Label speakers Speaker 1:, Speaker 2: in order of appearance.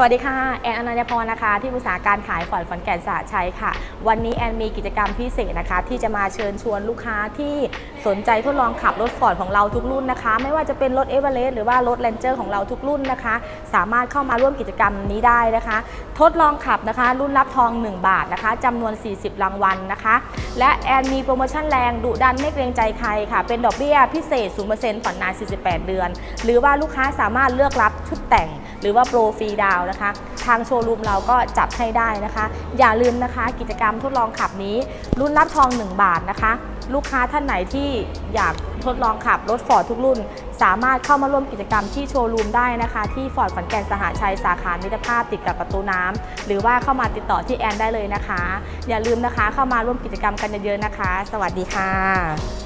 Speaker 1: สวัสดีค่ะ แอนอนันยพรนะคะ ที่ปรึกษาการขายฟอร์ดขอนแก่นสหชัยค่ะ วันนี้แอนมีกิจกรรมพิเศษนะคะ ที่จะมาเชิญชวนลูกค้าที่สนใจทดลองขับรถฟอร์ดของเราทุกรุ่นนะคะ ไม่ว่าจะเป็นรถเอเวอเรสต์หรือว่ารถแลนเจอร์ของเราทุกรุ่นนะคะ สามารถเข้ามาร่วมกิจกรรมนี้ได้นะคะ ทดลองขับนะคะ รุ่นรับทอง 1 บาทนะคะจำนวน 40 รางวัลนะคะ และแอนมีโปรโมชั่นแรงดุดันไม่เกรงใจใครค่ะ เป็นดอกเบี้ยพิเศษ0%ผ่อนนาน 48 เดือน หรือว่าลูกค้าสามารถเลือกรับชุดแต่ง หรือว่าโปรฟรีดาวนะคะ ทางโชว์รูมเราก็จัดให้ได้นะคะ อย่าลืมนะคะกิจกรรมทดลองขับนี้รุ่นรับทอง 1 บาทนะคะ ลูกค้าท่านไหนที่อยากทดลองขับรถฟอร์ดทุกรุ่น สามารถเข้ามาร่วมกิจกรรมที่โชว์รูมได้นะคะ ที่ฟอร์ดขอนแก่นสหชัยสาขามิตรภาพติดกับประตูน้ำหรือว่าเข้ามาติดต่อที่แอนได้เลยนะคะ อย่าลืมนะคะเข้ามาร่วมกิจกรรมกันเยอะๆนะคะ สวัสดีค่ะ